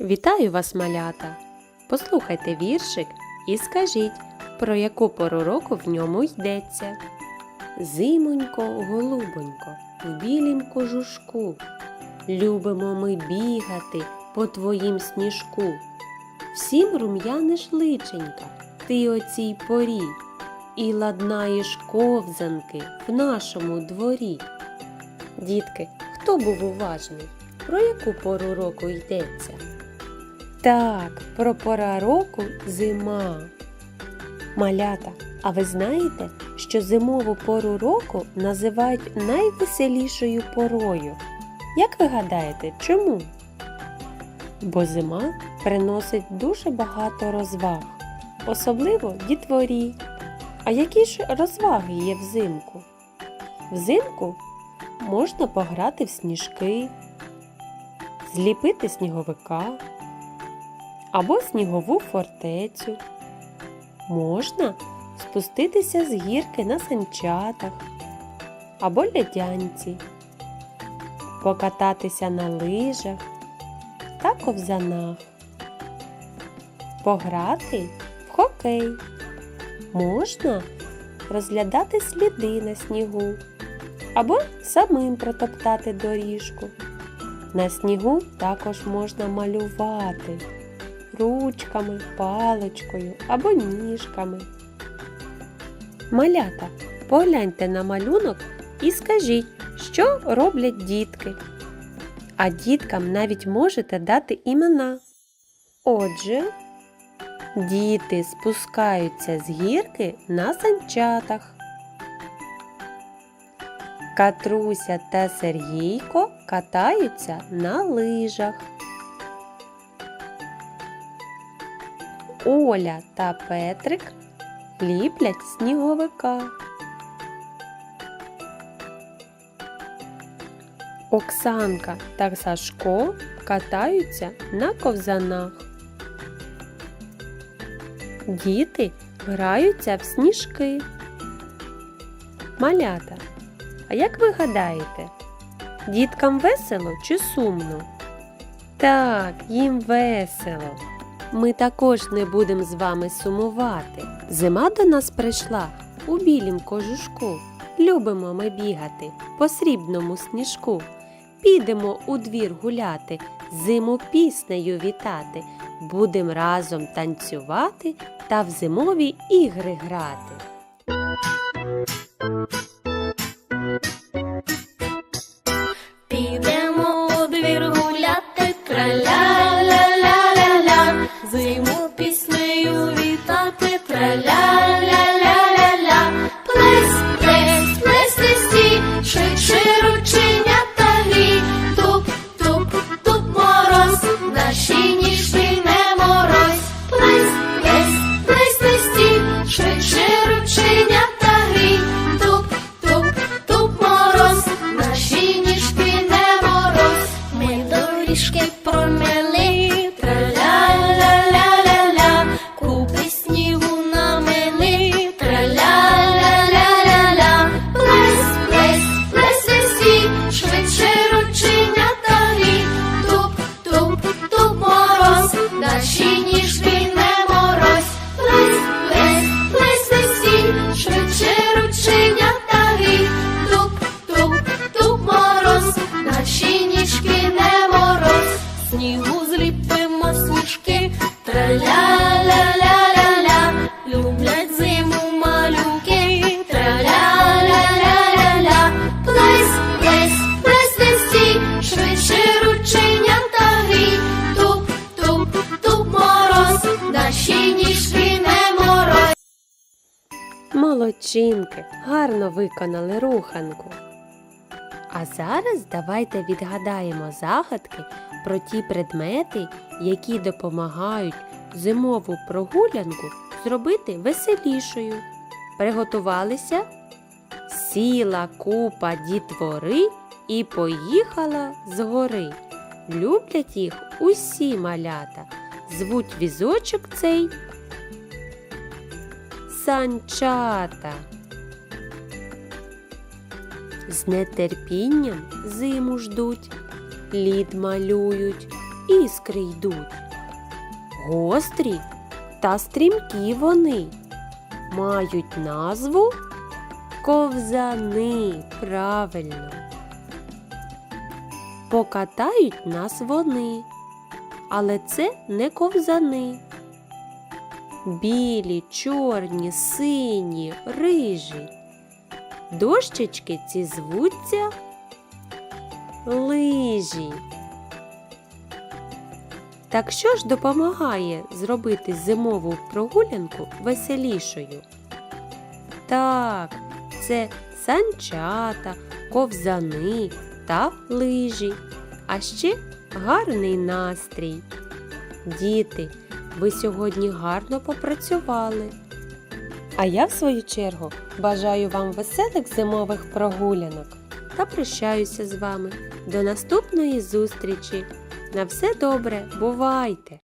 Вітаю вас, малята! Послухайте віршик і скажіть, про яку пору року в ньому йдеться. Зимонько, голубонько, в білім кожушку. Любимо ми бігати по твоїм сніжку. Всім рум'яниш личенька, ти о цій порі, і ладнаєш ковзанки в нашому дворі. Дітки, хто був уважний? Про яку пору року йдеться? Так, про пора року зима. Малята, а ви знаєте, що зимову пору року називають найвеселішою порою? Як ви гадаєте, чому? Бо зима приносить дуже багато розваг, особливо дітворі. А які ж розваги є взимку? Взимку можна пограти в сніжки, зліпити сніговика або снігову фортецю. Можна спуститися з гірки на санчатах або лядянці, покататися на лижах та ковзанах, пограти в хокей. Можна розглядати сліди на снігу або самим протоптати доріжку. На снігу також можна малювати ручками, паличкою або ніжками. Малята, погляньте на малюнок і скажіть, що роблять дітки. А діткам навіть можете дати імена. Отже, діти спускаються з гірки на санчатах. Катруся та Сергійко катаються на лижах. Оля та Петрик ліплять сніговика. Оксанка та Сашко катаються на ковзанах. Діти граються в сніжки. Малята. А як ви гадаєте, діткам весело чи сумно? Так, їм весело. Ми також не будемо з вами сумувати. Зима до нас прийшла у білім кожушку. Любимо ми бігати по срібному сніжку. Підемо у двір гуляти, зиму піснею вітати. Будем разом танцювати та в зимові ігри грати. that she Молодчинки, гарно виконали руханку. А зараз давайте відгадаємо загадки про ті предмети, які допомагають зимову прогулянку зробити веселішою. Приготувалися? Сіла купа дітвори і поїхала з гори. Люблять їх усі малята. Звуть візочок цей санчата. З нетерпінням зиму ждуть, лід малюють, іскри йдуть. Гострі та стрімкі вони мають назву ковзани. Правильно. Покатають нас вони, але це не ковзани. Білі, чорні, сині, рижі. Дощечки ці звуться лижі. Так що ж допомагає зробити зимову прогулянку веселішою? Так, це санчата, ковзани та лижі, а ще гарний настрій. Діти, ви сьогодні гарно попрацювали. А я, в свою чергу, бажаю вам веселих зимових прогулянок та прощаюся з вами. До наступної зустрічі! На все добре, бувайте!